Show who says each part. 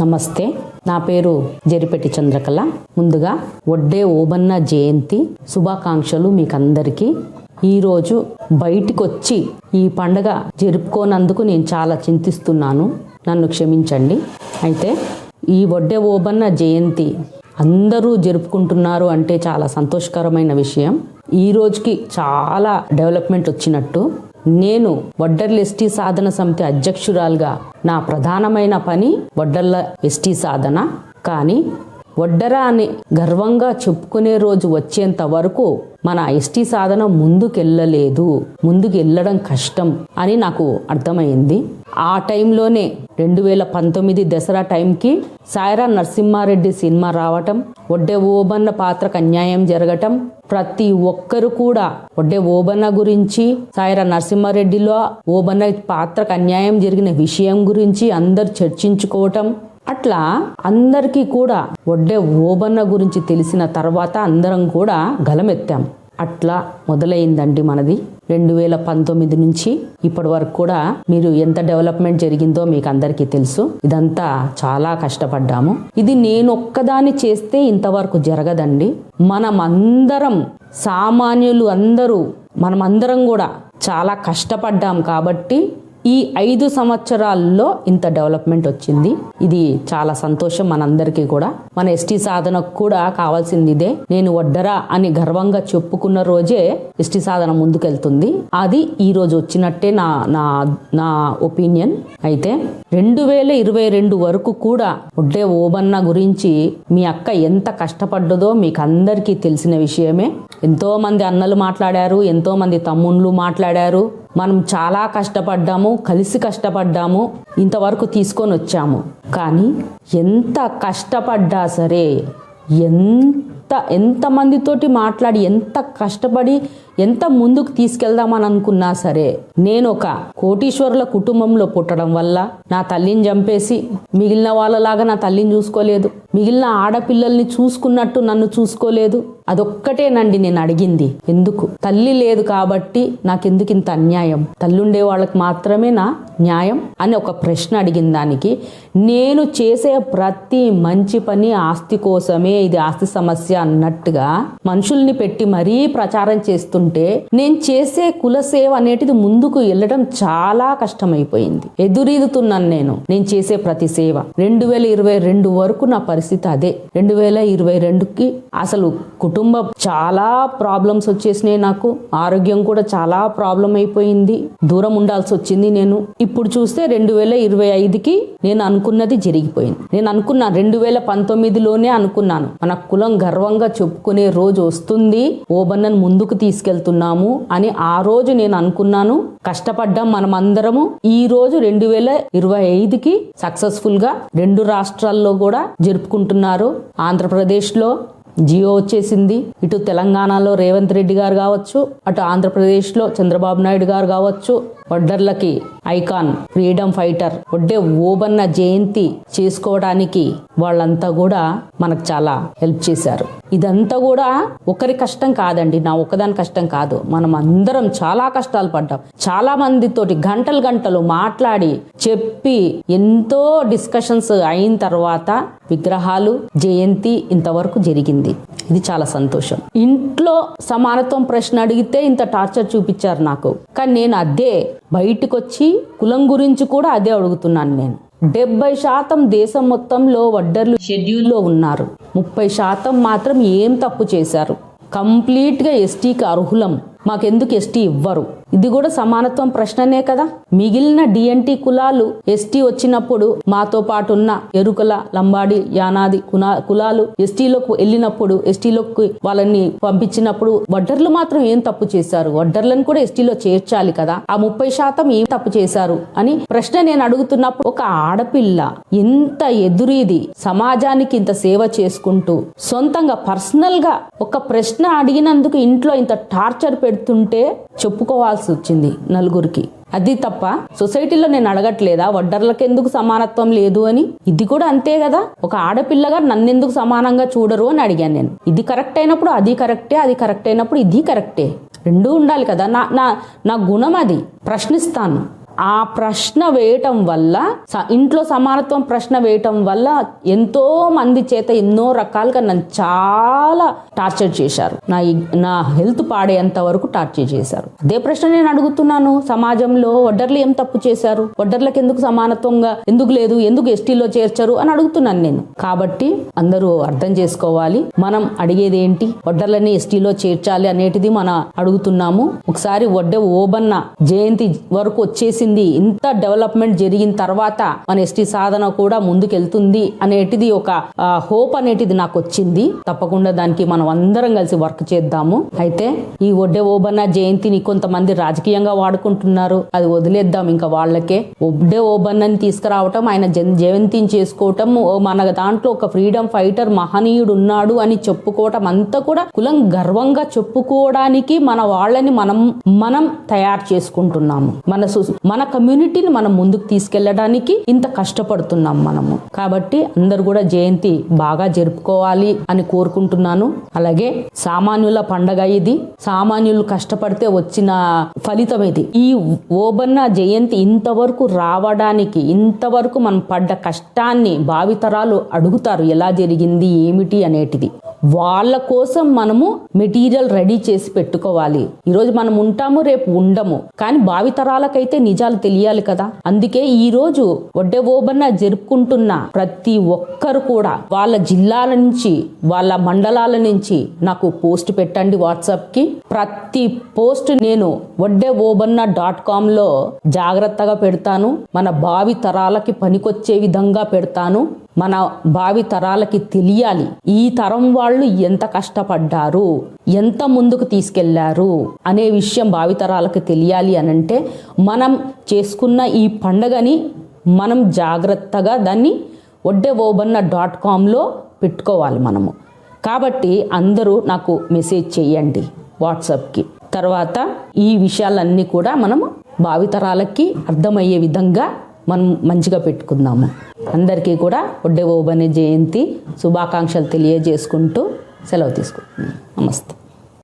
Speaker 1: నమస్తే నా పేరు జరిపెట్టి చంద్రకళ. ముందుగా వడ్డే ఓబన్న జయంతి శుభాకాంక్షలు మీకందరికీ. ఈరోజు బయటికి వచ్చి ఈ పండగ జరుపుకోనందుకు నేను చాలా చింతిస్తున్నాను. నన్ను క్షమించండి. అయితే ఈ వడ్డే ఓబన్న జయంతి అందరూ జరుపుకుంటున్నారు అంటే చాలా సంతోషకరమైన విషయం. ఈ రోజుకి చాలా డెవలప్మెంట్ వచ్చినట్టు నేను వడ్డర్ల ఎస్టీ సాధన సమితి అధ్యక్షురాలుగా నా ప్రధానమైన పని వడ్డర్ల ఎస్టీ సాధన. కానీ వడ్డరా అని గర్వంగా చెప్పుకునే రోజు వచ్చేంత వరకు మన ఎస్టీ సాధన ముందుకెళ్ళలేదు ముందుకు వెళ్ళడం కష్టం అని నాకు అర్థమైంది. ఆ టైంలోనే రెండు వేల పంతొమ్మిది దసరా టైంకి సాయిరా నరసింహారెడ్డి సినిమా రావటం ఒడ్డే ఓబన్న పాత్రకు అన్యాయం జరగటం ప్రతి ఒక్కరు కూడా ఒడ్డే ఓబన్న గురించి సాయిరా నరసింహారెడ్డిలో ఓబన్న పాత్రకు అన్యాయం జరిగిన విషయం గురించి అందరు చర్చించుకోవటం అట్లా అందరికీ కూడా ఒడ్డే ఓబన్న గురించి తెలిసిన తర్వాత అందరం కూడా గలమెత్తాం. అట్లా మొదలైందండి మనది. రెండు వేల పంతొమ్మిది నుంచి ఇప్పటి వరకు కూడా మీరు ఎంత డెవలప్మెంట్ జరిగిందో మీకు అందరికీ తెలుసు. ఇదంతా చాలా కష్టపడ్డాము. ఇది నేను ఒక్కదాన్ని చేస్తే ఇంతవరకు జరగదండి. మనం అందరం సామాన్యులు అందరూ మనమందరం కూడా చాలా కష్టపడ్డాం కాబట్టి ఈ ఐదు సంవత్సరాల్లో ఇంత డెవలప్మెంట్ వచ్చింది. ఇది చాలా సంతోషం మనందరికీ కూడా. మన ఎస్టీ సాధనకు కూడా కావాల్సింది ఇదే. నేను వడ్డరా అని గర్వంగా చెప్పుకున్న రోజే ఎస్టీ సాధన ముందుకెళ్తుంది. అది ఈ రోజు వచ్చినట్టే నా నా నా ఒపీనియన్. అయితే రెండు వేల ఇరవై రెండు వరకు కూడా ఒడ్డే ఓబన్న గురించి మీ అక్క ఎంత కష్టపడ్డదో మీకు అందరికీ తెలిసిన విషయమే. ఎంతోమంది అన్నలు మాట్లాడారు ఎంతోమంది తమ్ముళ్ళు మాట్లాడారు. మనం చాలా కష్టపడ్డాము కలిసి కష్టపడ్డాము ఇంతవరకు తీసుకొని వచ్చాము. కానీ ఎంత కష్టపడ్డా సరే ఎంత ఎంతమందితోటి మాట్లాడి ఎంత కష్టపడి ఎంత ముందుకు తీసుకెళ్దామని అనుకున్నా సరే నేను ఒక కోటీశ్వరుల కుటుంబంలో పుట్టడం వల్ల నా తల్లిని చంపేసి మిగిలిన వాళ్ళలాగా నా తల్లిని చూసుకోలేదు. మిగిలిన ఆడపిల్లల్ని చూసుకున్నట్టు నన్ను చూసుకోలేదు. అదొక్కటేనండి నేను అడిగింది. ఎందుకు? తల్లి లేదు కాబట్టి నాకెందుకు ఇంత అన్యాయం? తల్లుండే వాళ్ళకి మాత్రమే నా న్యాయం అని ఒక ప్రశ్న అడిగిన దానికి నేను చేసే ప్రతి మంచి పని ఆస్తి కోసమే ఇది ఆస్తి సమస్య అన్నట్టుగా మనుషుల్ని పెట్టి మరీ ప్రచారం అనుకుంటే నేను చేసే కుల సేవ అనేటిది ముందుకు వెళ్ళడం చాలా కష్టమైపోయింది. ఎదురీదుతున్నాను నేను. నేను చేసే ప్రతి సేవ రెండు వేల ఇరవై రెండు వరకు నా పరిస్థితి అదే. రెండు వేల ఇరవై రెండుకి అసలు కుటుంబ చాలా ప్రాబ్లమ్స్ వచ్చేసినాయి నాకు. ఆరోగ్యం కూడా చాలా ప్రాబ్లం అయిపోయింది. దూరం ఉండాల్సి వచ్చింది నేను. ఇప్పుడు చూస్తే రెండు వేల ఇరవై ఐదుకి నేను అనుకున్నది జరిగిపోయింది. నేను అనుకున్నాను రెండు వేల పంతొమ్మిదిలోనే అనుకున్నాను. మన కులం గర్వంగా చెప్పుకునే రోజు వస్తుంది. ఓబన్నను ముందుకు తీసుకెళ్తాను. వెళ్తున్నాము అని ఆ రోజు నేను అనుకున్నాను. కష్టపడ్డాం మనమందరము. ఈ రోజు రెండు వేల ఇరవై ఐదుకి సక్సెస్ఫుల్గా రెండు రాష్ట్రాల్లో కూడా జరుపుకుంటున్నారు. ఆంధ్రప్రదేశ్లో జియో వచ్చేసింది. ఇటు తెలంగాణలో రేవంత్ రెడ్డి గారు కావచ్చు అటు ఆంధ్రప్రదేశ్లో చంద్రబాబు నాయుడు గారు కావచ్చు వడ్డర్లకి icon freedom fighter Vadde Obanna జయంతి చేసుకోవడానికి వాళ్ళంతా కూడా మనకు చాలా హెల్ప్ చేశారు. ఇదంతా కూడా ఒకరి కష్టం కాదండి నా ఒక్కదాని కష్టం కాదు. మనం అందరం చాలా కష్టాలు పడ్డాం. చాలా మందితోటి గంటలు గంటలు మాట్లాడి చెప్పి ఎంతో డిస్కషన్స్ అయిన తర్వాత విగ్రహాలు జయంతి ఇంతవరకు జరిగింది. ఇది చాలా సంతోషం. ఇంట్లో సమానత్వం ప్రశ్న అడిగితే ఇంత టార్చర్ చూపించారు నాకు. కానీ నేను అదే బయటకు వచ్చి కులం గురించి కూడా అదే అడుగుతున్నాను నేను. డెబ్బై శాతం దేశం మొత్తంలో వడ్డర్లు షెడ్యూల్లో ఉన్నారు. ముప్పై శాతం మాత్రం ఏం తప్పు చేశారు? కంప్లీట్గా ఎస్టీకి అర్హులం. మాకెందుకు ఎస్టీ ఇవ్వరు? ఇది కూడా సమానత్వం ప్రశ్ననే కదా. మిగిలిన డిఎన్టీ కులాలు ఎస్టీ వచ్చినప్పుడు మాతో పాటు ఉన్న ఎరుకల లంబాడి యానాది కునా కులాలు ఎస్టీలోకి వెళ్ళినప్పుడు ఎస్టీలోకి వాళ్ళని పంపించినప్పుడు వడ్డర్లు మాత్రం ఏం తప్పు చేశారు? వడ్డర్లను కూడా ఎస్టీలో చేర్చాలి కదా. ఆ ముప్పై శాతం ఏం తప్పు చేశారు? అని ప్రశ్న నేను అడుగుతున్నప్పుడు ఒక ఆడపిల్ల ఎంత ఎదురీది సమాజానికి ఇంత సేవ చేసుకుంటూ సొంతంగా పర్సనల్గా ఒక ప్రశ్న అడిగినందుకు ఇంట్లో ఇంత టార్చర్ పెడుతుంటే చెప్పుకోవాల్సి వచ్చింది నలుగురికి. అది తప్ప సొసైటీలో నేను అడగట్లేదా? వడ్డర్లకు ఎందుకు సమానత్వం లేదు అని? ఇది కూడా అంతే కదా? ఒక ఆడపిల్లగా నన్నెందుకు సమానంగా చూడరు అని అడిగాను నేను. ఇది కరెక్ట్ అయినప్పుడు అది కరెక్టే అది కరెక్ట్ అయినప్పుడు ఇది కరెక్టే. రెండూ ఉండాలి కదా. నా నా నా గుణం అది. ప్రశ్నిస్తాను. ఆ ప్రశ్న వేయటం వల్ల స- ఇంట్లో సమానత్వం ప్రశ్న వేయటం వల్ల ఎంతో మంది చేత ఎన్నో రకాలుగా నన్ను చాలా టార్చర్ చేశారు. నా నా హెల్త్ పాడేంత వరకు టార్చర్ చేశారు. అదే ప్రశ్న నేను అడుగుతున్నాను. సమాజంలో ఒడ్డర్లు ఏం తప్పు చేశారు? ఒడ్డర్లకు ఎందుకు సమానత్వంగా ఎందుకు లేదు? ఎందుకు ఎస్టీలో చేర్చరు? అని అడుగుతున్నాను నేను. కాబట్టి అందరూ అర్థం చేసుకోవాలి. మనం అడిగేది ఏంటి ఒడ్డర్లని ఎస్టీలో చేర్చాలి అనేటిది మన అడుగుతున్నాము. ఒకసారి వడ్డ ఓబన్న జయంతి వరకు వచ్చేసింది. ఇంత డెవలప్మెంట్ జరిగిన తర్వాత మన ఎస్టీ సాధన కూడా ముందుకెళ్తుంది అనేటిది ఒక హోప్ అనేటిది నాకు వచ్చింది తప్పకుండా దానికి మనం అందరం కలిసి వర్క్ చేద్దాము. అయితే ఈ ఒడ్డే ఓబన్న జయంతిని కొంతమంది రాజకీయంగా వాడుకుంటున్నారు. అది వదిలేద్దాం ఇంకా వాళ్ళకే. ఒడ్డే ఓబన్నని తీసుకురావటం ఆయన జన్ జయంతిని చేసుకోవటం ఓ మన దాంట్లో ఒక ఫ్రీడమ్ ఫైటర్ మహనీయుడు ఉన్నాడు అని చెప్పుకోవటం అంతా కూడా కులం గర్వంగా చెప్పుకోవడానికి మన వాళ్ళని మనం మనం తయారు చేసుకుంటున్నాము. మన సు- మన కమ్యూనిటీని మనం ముందుకు తీసుకెళ్ళడానికి ఇంత కష్టపడుతున్నాం మనము. కాబట్టి అందరు కూడా జయంతి బాగా జరుపుకోవాలి అని కోరుకుంటున్నాను. అలాగే సామాన్యుల పండగ ఇది. సామాన్యులు కష్టపడితే వచ్చిన ఫలితం ఇది. ఈ ఓబన్న జయంతి ఇంతవరకు రావడానికి ఇంతవరకు మనం పడ్డ కష్టాన్ని భావితరాలు అడుగుతారు ఎలా జరిగింది ఏమిటి అనేటిది. వాళ్ళ కోసం మనము మెటీరియల్ రెడీ చేసి పెట్టుకోవాలి. ఈరోజు మనం ఉంటాము రేపు ఉండము. కానీ భావితరాలకైతే నిజాలు తెలియాలి కదా. అందుకే ఈ రోజు ఒడ్డెవోబన్న జరుపుకుంటున్న ప్రతి ఒక్కరు కూడా వాళ్ళ జిల్లాల నుంచి వాళ్ళ మండలాల నుంచి నాకు పోస్ట్ పెట్టండి వాట్సాప్కి ప్రతి పోస్ట్ నేను ఒడ్డే ఓబన్న డాట్ కామ్లో జాగ్రత్తగా పెడతాను. మన భావి తరాలకి పనికొచ్చే విధంగా పెడతాను. మన భావి తరాలకి తెలియాలి. ఈ తరం వాళ్ళు ఎంత కష్టపడ్డారు ఎంత ముందుకు తీసుకెళ్ళారు అనే విషయం భావితరాలకు తెలియాలి అనంటే మనం చేసుకున్న ఈ పండగని మనం జాగ్రత్తగా దాన్ని ఒడ్డే ఓబన్న డాట్ కామ్లో పెట్టుకోవాలి మనము. కాబట్టి అందరూ నాకు మెసేజ్ చేయండి వాట్సాప్కి. తర్వాత ఈ విషయాలన్నీ కూడా మనము భావితరాలకి అర్థమయ్యే విధంగా మనం మంచిగా పెట్టుకుందాము. అందరికీ కూడా ఒడ్డే ఓబనే జయంతి శుభాకాంక్షలు తెలియజేసుకుంటూ సెలవు తీసుకుంటున్నాను. నమస్తే.